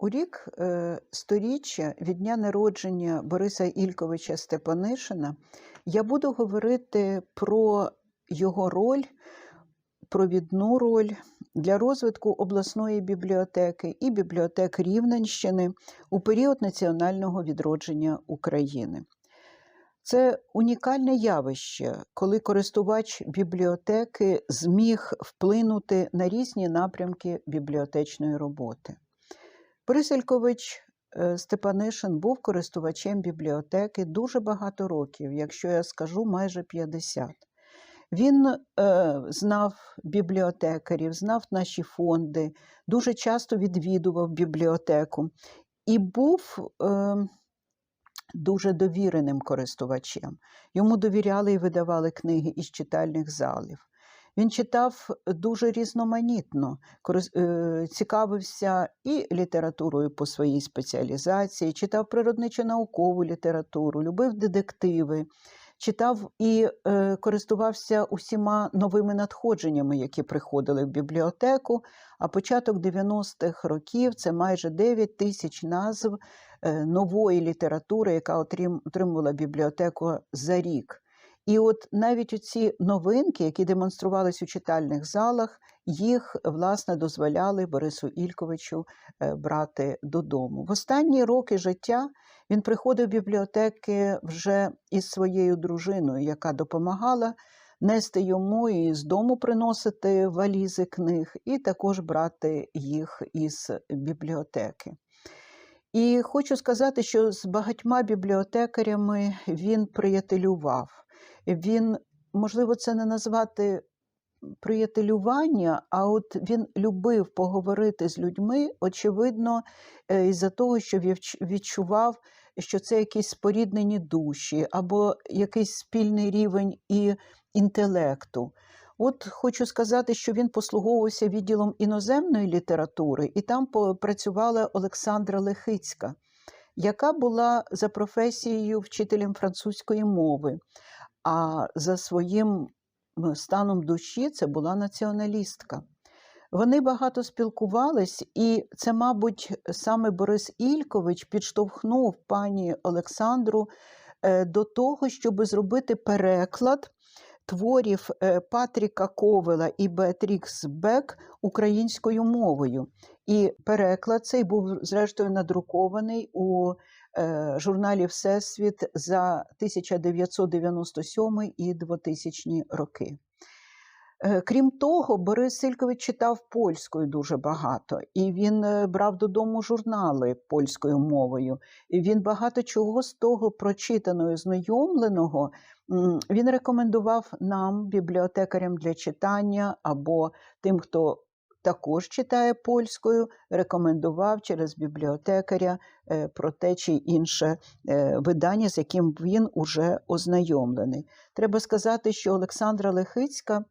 У рік е, сторіччя від дня народження Бориса Ільковича Степанишина я буду говорити про його роль, провідну роль для розвитку обласної бібліотеки і бібліотек Рівненщини у період національного відродження України. Це унікальне явище, коли користувач бібліотеки зміг вплинути на різні напрямки бібліотечної роботи. Борис Ількович е, Степанишин був користувачем бібліотеки дуже багато років, якщо я скажу майже 50. Він е, знав бібліотекарів, знав наші фонди, дуже часто відвідував бібліотеку і був е, дуже довіреним користувачем. Йому довіряли і видавали книги із читальних залів. Він читав дуже різноманітно, е, цікавився і літературою по своїй спеціалізації, читав природничо-наукову літературу, любив детективи, читав і е, користувався усіма новими надходженнями, які приходили в бібліотеку. А початок 90-х років це майже 9 тисяч назв е, нової літератури, яка отрим- отримувала бібліотеку за рік. І от навіть ці новинки, які демонструвались у читальних залах, їх власне дозволяли Борису Ільковичу е, брати додому. В останні роки життя він приходив в бібліотеки вже із своєю дружиною, яка допомагала нести йому і з дому приносити валізи книг, і також брати їх із бібліотеки. І хочу сказати, що з багатьма бібліотекарями він приятелював. Він, можливо, це не назвати приятелювання, а от він любив поговорити з людьми, очевидно, е, із-за того, що відчував, що це якісь споріднені душі або якийсь спільний рівень і інтелекту. От хочу сказати, що він послуговувався відділом іноземної літератури, і там працювала Олександра Лехицька, яка була за професією вчителем французької мови. А за своїм станом душі це була націоналістка. Вони багато спілкувались, і це, мабуть, саме Борис Ількович підштовхнув пані Олександру е, до того, щоб зробити переклад творів е, Патріка Ковела і Беатрікс Бек українською мовою. І переклад цей був, зрештою, надрукований у е, журналі Всесвіт за 1997 і 2000 роки. Е, Крім того, Борис Силькович читав польською дуже багато, і він е, брав додому журнали польською мовою. І він багато чого з того прочитаного, знайомленого, він рекомендував нам, бібліотекарям для читання, або тим, хто також читає польською, рекомендував через бібліотекаря е, про те чи інше видання, з яким він уже ознайомлений. Треба сказати, що Олександра Лехицька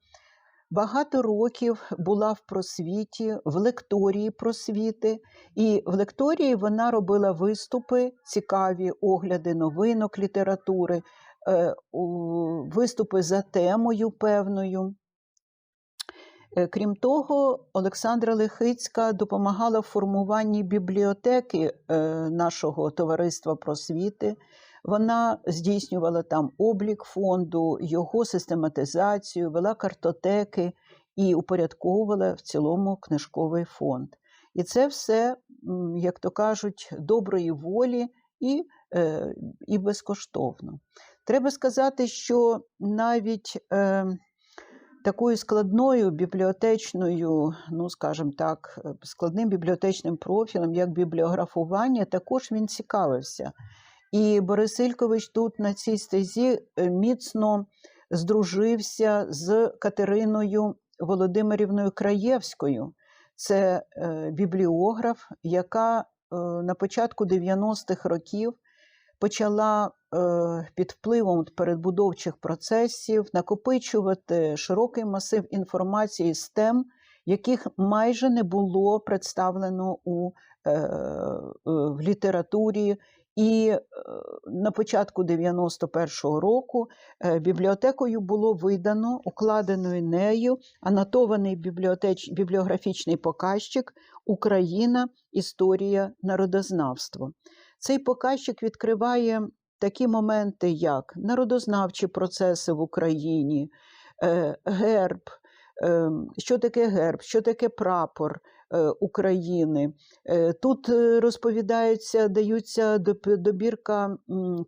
багато років була в просвіті, в лекторії просвіти, і в лекторії вона робила виступи, цікаві огляди новинок літератури, е, виступи за темою певною. Е, Крім того, Олександра Лихицька допомагала в формуванні бібліотеки е, нашого товариства просвіти. Вона здійснювала там облік фонду, його систематизацію, вела картотеки і упорядковувала в цілому книжковий фонд. І це все, як то кажуть, доброї волі і, е, і безкоштовно. Треба сказати, що навіть е, такою складною бібліотечною, ну скажімо так, е, складним бібліотечним профілем, як бібліографування, також він цікавився. І Борис Ількович тут на цій стезі е, міцно здружився з Катериною Володимирівною Краєвською. Це е, бібліограф, яка е, на початку 90-х років почала під впливом передбудовчих процесів накопичувати широкий масив інформації з тем, яких майже не було представлено у, в літературі І е, на початку 91-го року е, бібліотекою було видано укладеною нею анотований бібліотеч... бібліографічний показчик Україна, історія народознавство. Цей показчик відкриває такі моменти, як народознавчі процеси в Україні, е, герб, ем, що таке герб, що таке прапор. Е, України. Е, тут е, розповідаються, даються добірка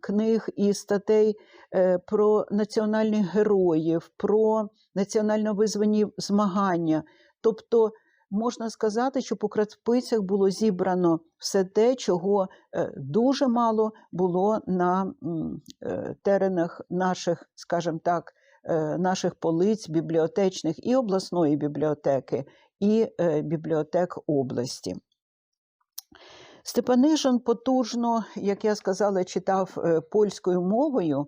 книг і статей про національних героїв, про національно визвані змагання. Тобто можна сказати, що по Кратпицях було зібрано все те, чого дуже мало було на теренах наших, скажімо так, наших полиць бібліотечних і обласної бібліотеки, і е, бібліотек області. Степанишин потужно, як я сказала, читав е, польською мовою,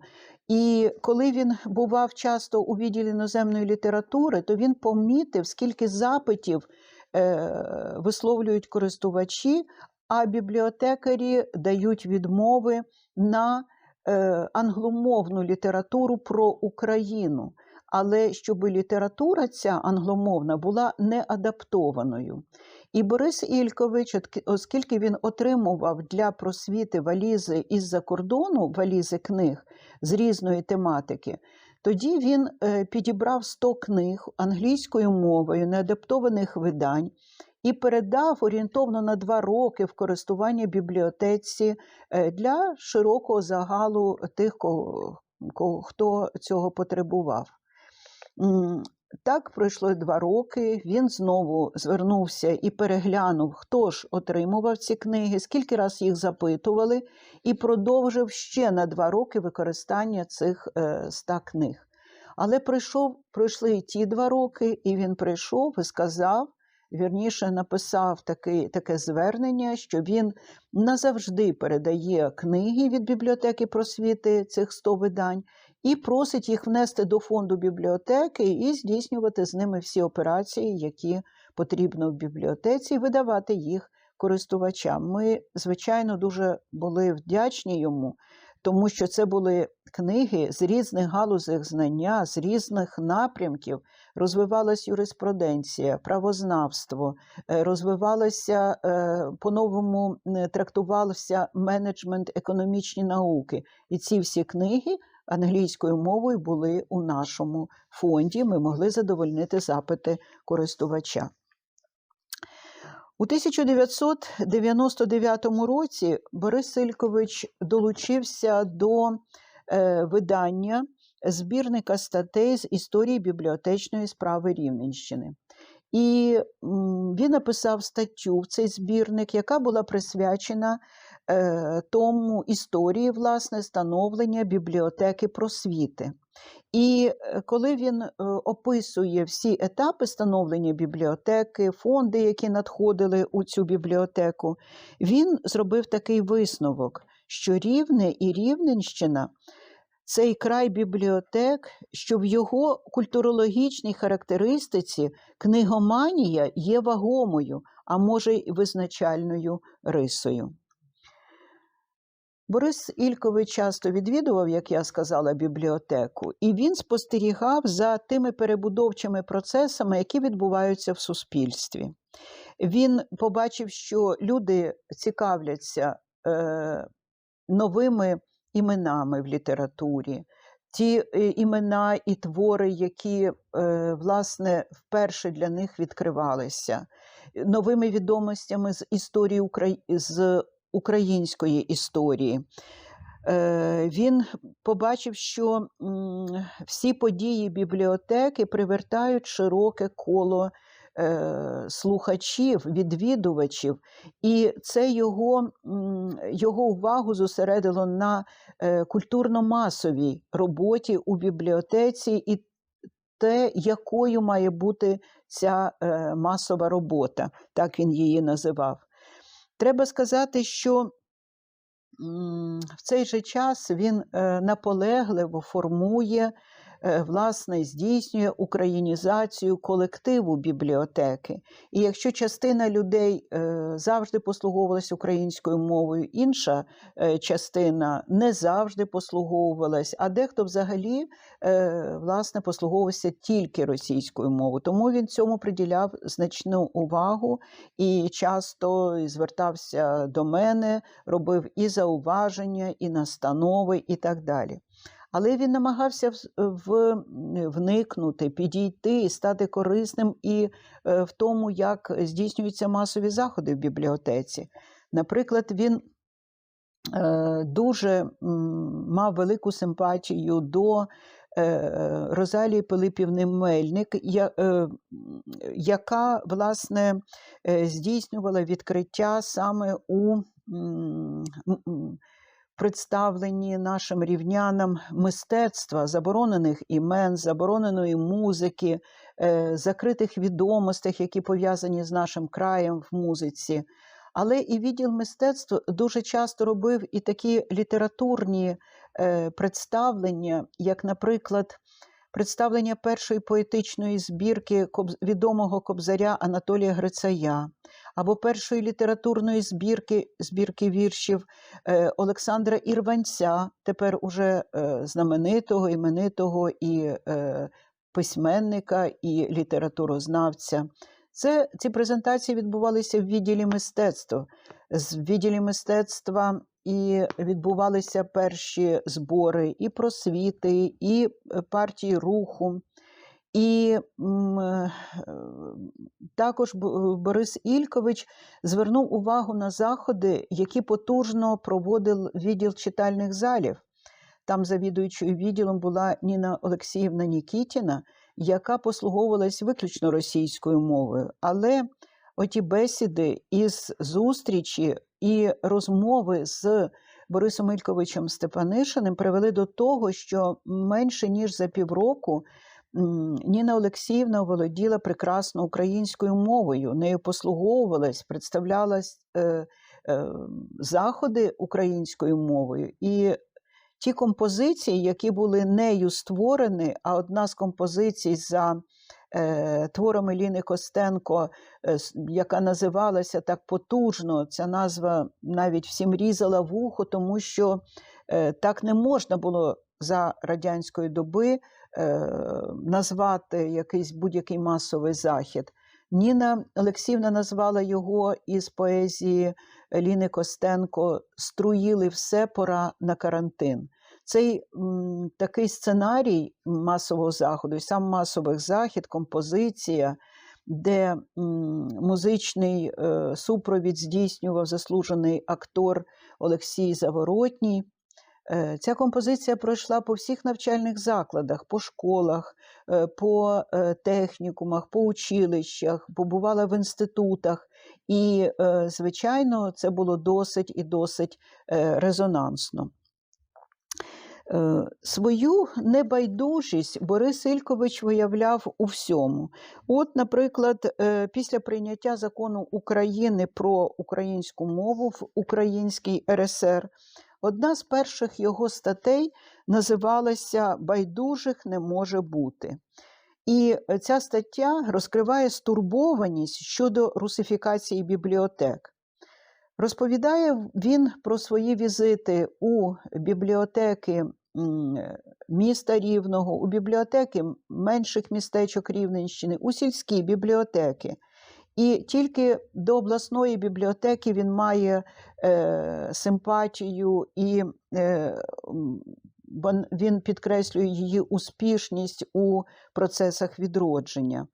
і коли він бував часто у відділі іноземної літератури, то він помітив, скільки запитів е, висловлюють користувачі, а бібліотекарі дають відмови на англомовну літературу про Україну але щоб література ця англомовна була не адаптованою. І Борис Ількович, оскільки він отримував для просвіти валізи із-за кордону, валізи книг з різної тематики, тоді він е, підібрав 100 книг англійською мовою, неадаптованих видань. І передав орієнтовно на два роки в користування бібліотеці е, для широкого загалу тих, хто цього потребував. Так пройшло два роки. Він знову звернувся і переглянув, хто ж отримував ці книги, скільки раз їх запитували, і продовжив ще на два роки використання цих е, ста книг. Але прийшов, пройшли і ті два роки, і він прийшов і сказав, вірніше написав таке, таке звернення, що він назавжди передає книги від бібліотеки просвіти цих 100 видань і просить їх внести до фонду бібліотеки і здійснювати з ними всі операції, які потрібно в бібліотеці, видавати їх користувачам. Ми, звичайно, дуже були вдячні йому, тому що це були книги з різних галузей знання, з різних напрямків. Розвивалась юриспруденція, правознавство, е, розвивалося е, по-новому трактувався менеджмент економічні науки. І ці всі книги англійською мовою були у нашому фонді. Ми могли задовольнити запити користувача. У 1999 році Борис Силькович долучився до е, видання збірника статей з історії бібліотечної справи Рівненщини. І він написав статтю в цей збірник, яка була присвячена Е, тому історії власне становлення бібліотеки просвіти. І е, коли він е, описує всі етапи становлення бібліотеки, фонди, які надходили у цю бібліотеку, він зробив такий висновок, що Рівне і Рівненщина цей край бібліотек, що в його культурологічній характеристиці книгоманія є вагомою, а може й визначальною рисою. Борис Ількович часто відвідував, як я сказала, бібліотеку, і він спостерігав за тими перебудовчими процесами, які відбуваються в суспільстві. Він побачив, що люди цікавляться е, новими іменами в літературі, ті е, імена і твори, які е, власне вперше для них відкривалися, новими відомостями з історії з української історії. Е, він побачив, що всі події бібліотеки привертають широке коло е, слухачів, відвідувачів, і це його його увагу зосередило на е, культурно-масовій роботі у бібліотеці і те, якою має бути ця масова робота, так він її називав. Треба сказати, що в цей же час він е, наполегливо формує власне здійснює українізацію колективу бібліотеки. І якщо частина людей е, завжди послуговувалась українською мовою, інша е, частина не завжди послуговувалась, а дехто взагалі власне послуговувався тільки російською мовою. Тому він цьому приділяв значну увагу і часто звертався до мене, робив і зауваження, і настанови, і так далі. Але він намагався в, в, вникнути, підійти, стати корисним і е, в тому, як здійснюються масові заходи в бібліотеці. Наприклад, він е, дуже мав велику симпатію до е, Розалії Пилипівни Мельник, е, яка власне е, здійснювала відкриття саме у представлені нашим рівнянам мистецтва, заборонених імен, забороненої музики, е, закритих відомостей, які пов'язані з нашим краєм в музиці. Але і відділ мистецтва дуже часто робив і такі літературні е, представлення, як, наприклад, представлення першої поетичної збірки відомого кобзаря Анатолія Грицая, або першої літературної збірки збірки віршів е, Олександра Ірванця, тепер уже е, знаменитого, іменитого і е, письменника, і літературознавця. Це ці презентації відбувалися в відділі мистецтва. З відділі мистецтва і відбувалися перші збори і просвіти, і партії руху. І е, також Борис Ількович звернув увагу на заходи, які потужно проводив відділ читальних залів. Там завідуючою відділом була Ніна Олексіївна Нікітіна, яка послуговувалась виключно російською мовою. Але оті бесіди із зустрічі і розмови з Борисом Ільковичем Степанишиним привели до того, що менше ніж за півроку. Ніна Олексіївна володіла прекрасно українською мовою, нею послуговувалась, представляла е, е, заходи українською мовою. І ті композиції, які були нею створені, а одна з композицій за е, творами Ліни Костенко, е, яка називалася так потужно, ця назва навіть всім різала вухо, тому що е, так не можна було за радянської доби назвати якийсь будь-який масовий захід. Ніна Олексіївна назвала його із поезії Ліни Костенко Струїли все пора на карантин. Цей м, такий сценарій масового заходу, і сам масовий захід, композиція, де м, музичний е, супровід здійснював заслужений актор Олексій Заворотній. Е, ця композиція пройшла по всіх навчальних закладах, по школах, е, по е, технікумах, по училищах, побувала в інститутах. І, звичайно, це було досить і досить резонансно. Свою небайдужість Борис Ількович виявляв у всьому. От, наприклад, після прийняття закону України про українську мову в Українській РСР Одна з перших його статей називалася Байдужих не може бути. І ця стаття розкриває стурбованість щодо русифікації бібліотек. Розповідає він про свої візити у бібліотеки міста Рівного, у бібліотеки менших містечок Рівненщини, у сільські бібліотеки. І тільки до обласної бібліотеки він має е, симпатію і е, він підкреслює її успішність у процесах відродження.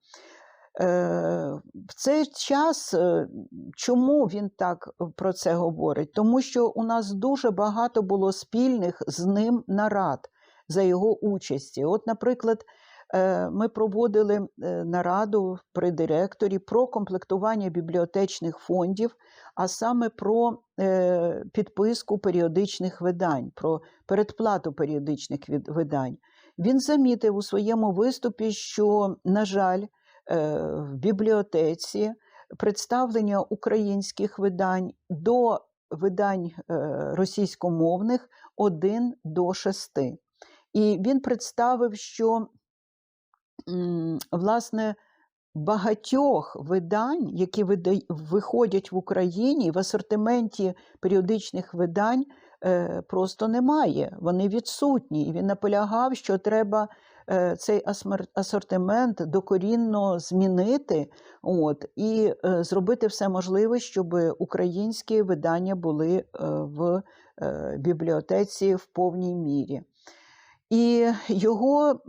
Е, В цей час, е, чому він так про це говорить? Тому що у нас дуже багато було спільних з ним нарад за його участі. От, наприклад, Е, ми проводили е, нараду при директорі про комплектування бібліотечних фондів, а саме про е, підписку періодичних видань, про передплату періодичних видань. Він замітив у своєму виступі, що, на жаль, в бібліотеці представлення українських видань до видань російськомовних один до шести. І він представив, що власне багатьох видань, які виходять в Україні в асортименті періодичних видань, е, просто немає. Вони відсутні. І він наполягав, що треба е, цей асортимент докорінно змінити от, і е, зробити все можливе, щоб українські видання були е, в е, бібліотеці в повній мірі. І його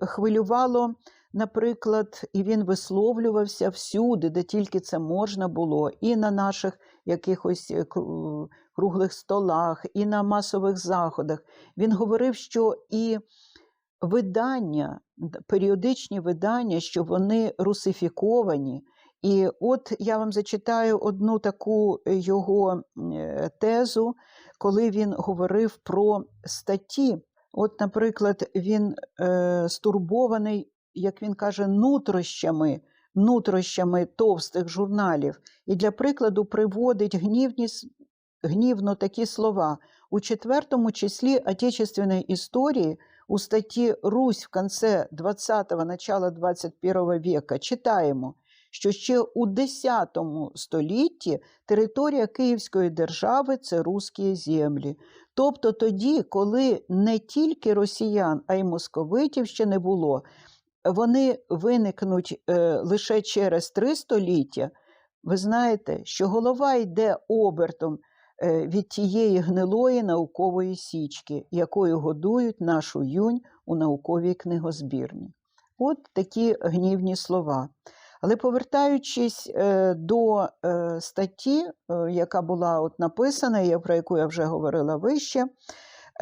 хвилювало, наприклад, і він висловлювався всюди, де тільки це можна було, і на наших якихось е, круглих столах, і на масових заходах. Він говорив, що і видання, періодичні видання, що вони русифіковані. І от я вам зачитаю одну таку е, його е, тезу, коли він говорив про статті. От, наприклад, він е, стурбований, як він каже, нутрощами, нутрощами товстих журналів. І для прикладу приводить гнівні, гнівно такі слова. У четвертому числі Отечественной истории у статті «Русь в конце 20-го, начала 21 века» читаємо, що ще у X столітті територія Київської держави – це русські землі. Тобто тоді, коли не тільки росіян, а й московитів ще не було, вони виникнуть е, лише через три століття. Ви знаєте, що голова йде обертом від тієї гнилої наукової січки, якою годують нашу юнь у науковій книгозбірні. От такі гнівні слова. Але повертаючись е, до е, статті, е, яка була от написана, про яку я вже говорила вище,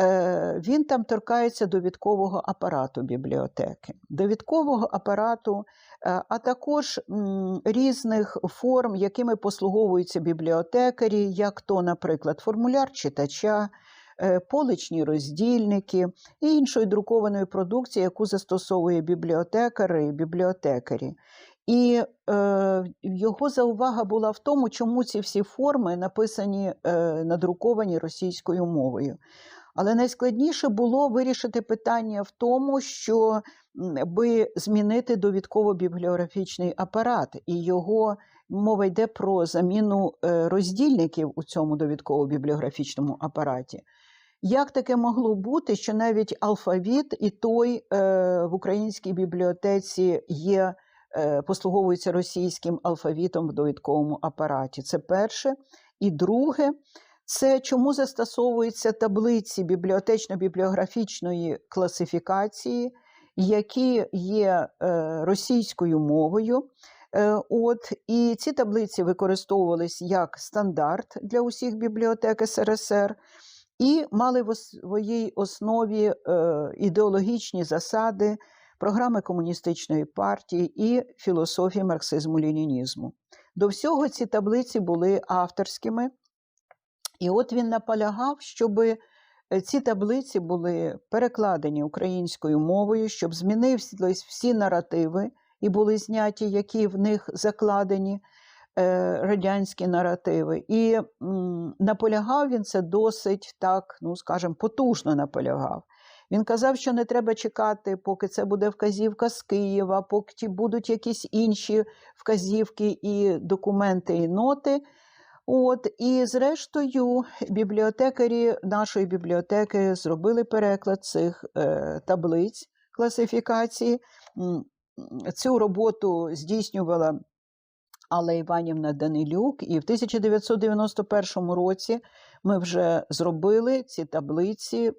е, він там торкається довідкового апарату бібліотеки, довідкового апарату, е, а також різних форм, якими послуговуються бібліотекарі, як то, наприклад, формуляр читача, е, поличні роздільники і іншої друкованої продукції, яку застосовує бібліотекари і бібліотекарі. І е, його заувага була в тому, чому ці всі форми написані, е, надруковані російською мовою. Але найскладніше було вирішити питання в тому, що би змінити довідково-бібліографічний апарат, і його мова йде про заміну е, роздільників у цьому довідково-бібліографічному апараті. Як таке могло бути, що навіть алфавіт і той е, в українській бібліотеці є, е, послуговується російським алфавітом в довідковому апараті? Це перше. І друге, це чому застосовуються таблиці бібліотечно-бібліографічної класифікації, які є е, російською мовою. Е, От, і ці таблиці використовувались як стандарт для усіх бібліотек СРСР і мали в своїй основі е, ідеологічні засади програми комуністичної партії і філософії марксизму-ленінізму. До всього ці таблиці були авторськими, і от він наполягав, щоб ці таблиці були перекладені українською мовою, щоб змінились всі наративи і були зняті, які в них закладені е, радянські наративи. І наполягав він це досить так, ну скажімо, потужно наполягав. Він казав, що не треба чекати, поки це буде вказівка з Києва, поки будуть якісь інші вказівки і документи, і ноти. От, і зрештою, бібліотекарі нашої бібліотеки зробили переклад цих е, таблиць класифікації. Цю роботу здійснювала Алла Іванівна Данилюк, і в 1991 році ми вже зробили ці таблиці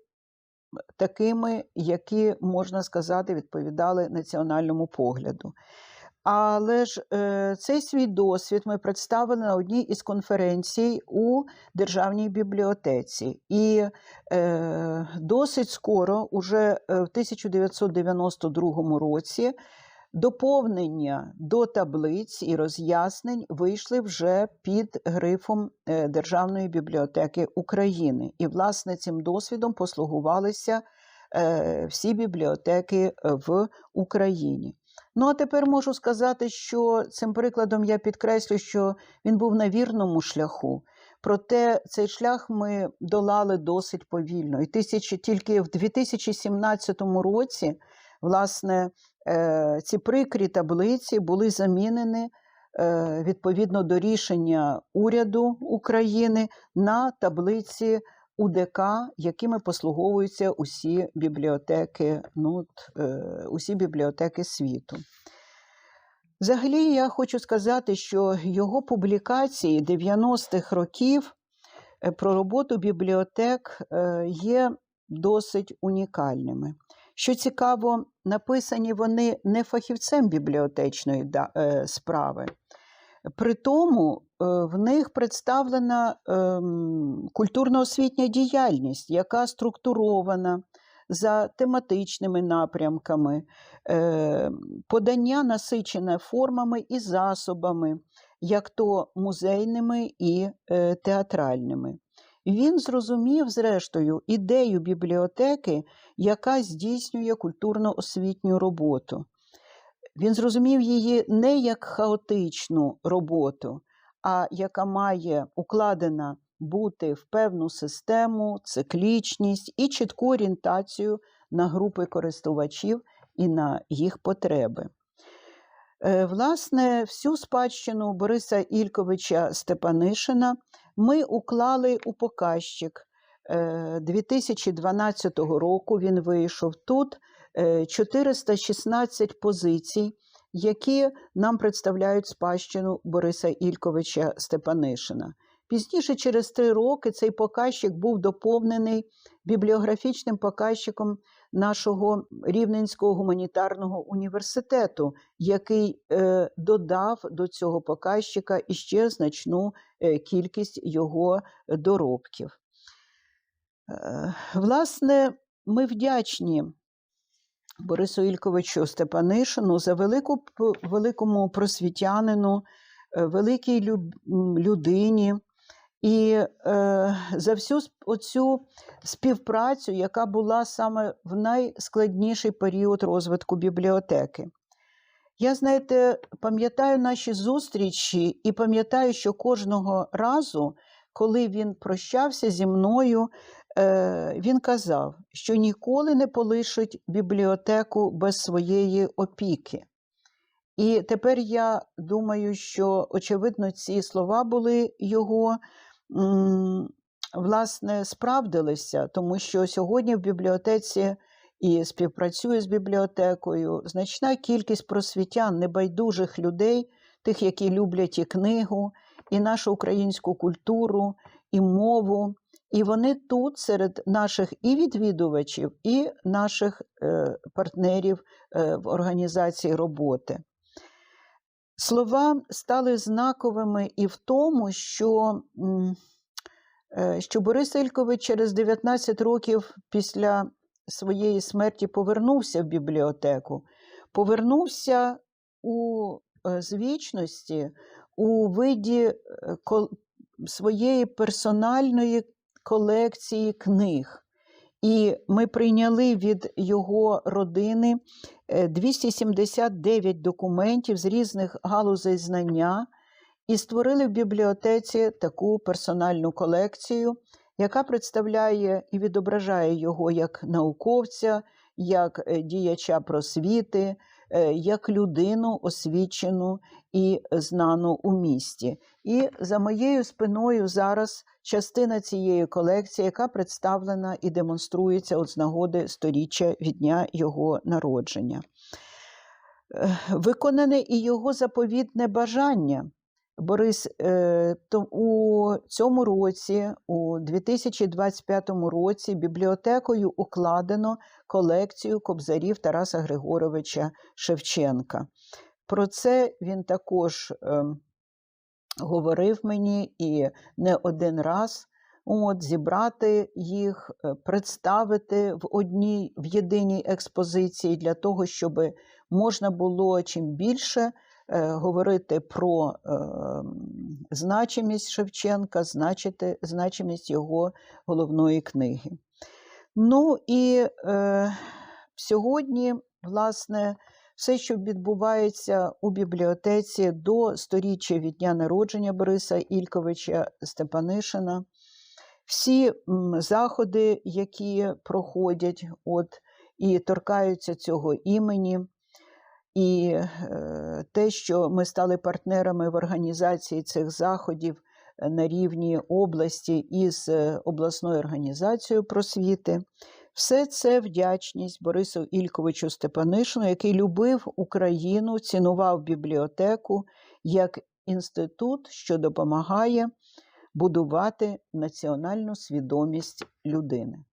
такими, які, можна сказати, відповідали національному погляду. Але ж е, цей свій досвід ми представили на одній із конференцій у Державній бібліотеці. І е, досить скоро, уже в 1992 році, доповнення до таблиць і роз'яснень вийшли вже під грифом е, Державної бібліотеки України. І, власне, цим досвідом послугувалися е, всі бібліотеки в Україні. Ну, а тепер можу сказати, що цим прикладом я підкреслю, що він був на вірному шляху. Проте цей шлях ми долали досить повільно. І тисячі, тільки в 2017 році, власне, е, ці прикрі таблиці були замінені е, відповідно до рішення уряду України на таблиці УДК, якими послуговуються усі бібліотеки, ну, е, усі бібліотеки світу. Взагалі, я хочу сказати, що його публікації 90-х років е, про роботу бібліотек е, є досить унікальними. Що цікаво, написані вони не фахівцем бібліотечної справи. При тому в них представлена ем, культурно-освітня діяльність, яка структурована за тематичними напрямками, е, подання насичене формами і засобами, як то музейними і е, театральними. Він зрозумів, зрештою, ідею бібліотеки, яка здійснює культурно-освітню роботу. Він зрозумів її не як хаотичну роботу, а яка має укладена бути в певну систему, циклічність і чітку орієнтацію на групи користувачів і на їх потреби. Е, Власне, всю спадщину Бориса Ільковича Степанишина ми уклали у показчик. Е, 2012 року він вийшов тут е, 416 позицій, які нам представляють спадщину Бориса Ільковича Степанишина. Пізніше, через три роки, цей показчик був доповнений бібліографічним показчиком нашого Рівненського гуманітарного університету, який е, додав до цього показчика іще значну е, кількість його доробків. Е, власне, ми вдячні Борису Ільковичу Степанишину за велику, великому просвітянину, е, великій людині і е, за всю оцю співпрацю, яка була саме в найскладніший період розвитку бібліотеки. Я, знаєте, пам'ятаю наші зустрічі і пам'ятаю, що кожного разу, коли він прощався зі мною, він казав, що ніколи не полишить бібліотеку без своєї опіки. І тепер я думаю, що, очевидно, ці слова були його, власне, справдилися, тому що сьогодні в бібліотеці і співпрацює з бібліотекою значна кількість просвітян, небайдужих людей, тих, які люблять і книгу, і нашу українську культуру, і мову. І вони тут серед наших і відвідувачів, і наших е, партнерів е, в організації роботи. Слова стали знаковими і в тому, що, е, що Борис Ількович через 19 років після своєї смерті повернувся в бібліотеку, повернувся у звічності у виді своєї персональної колекції книг. І ми прийняли від його родини е, 279 документів з різних галузей знання і створили в бібліотеці таку персональну колекцію, яка представляє і відображає його як науковця, як е, діяча просвіти, е, як людину освічену і знану у місті. І за моєю спиною зараз частина цієї колекції, яка представлена і демонструється от з нагоди сторіччя від дня його народження. Е, Виконане і його заповітне бажання. Борис, е, то у цьому році, у 2025 році, бібліотекою укладено колекцію кобзарів Тараса Григоровича Шевченка. Про це він також ем, говорив мені і не один раз. От, зібрати їх, е, представити в одній в єдиній експозиції для того, щоб можна було чим більше говорити про е, значимість Шевченка, значити, значимість його головної книги. Ну і е, сьогодні, власне, все, що відбувається у бібліотеці до сторіччя від дня народження Бориса Ільковича Степанишина, всі заходи, які проходять от, і торкаються цього імені. І е, те, що ми стали партнерами в організації цих заходів е, на рівні області із е, обласною організацією просвіти, все це вдячність Борису Ільковичу Степанишину, який любив Україну, цінував бібліотеку як інститут, що допомагає будувати національну свідомість людини.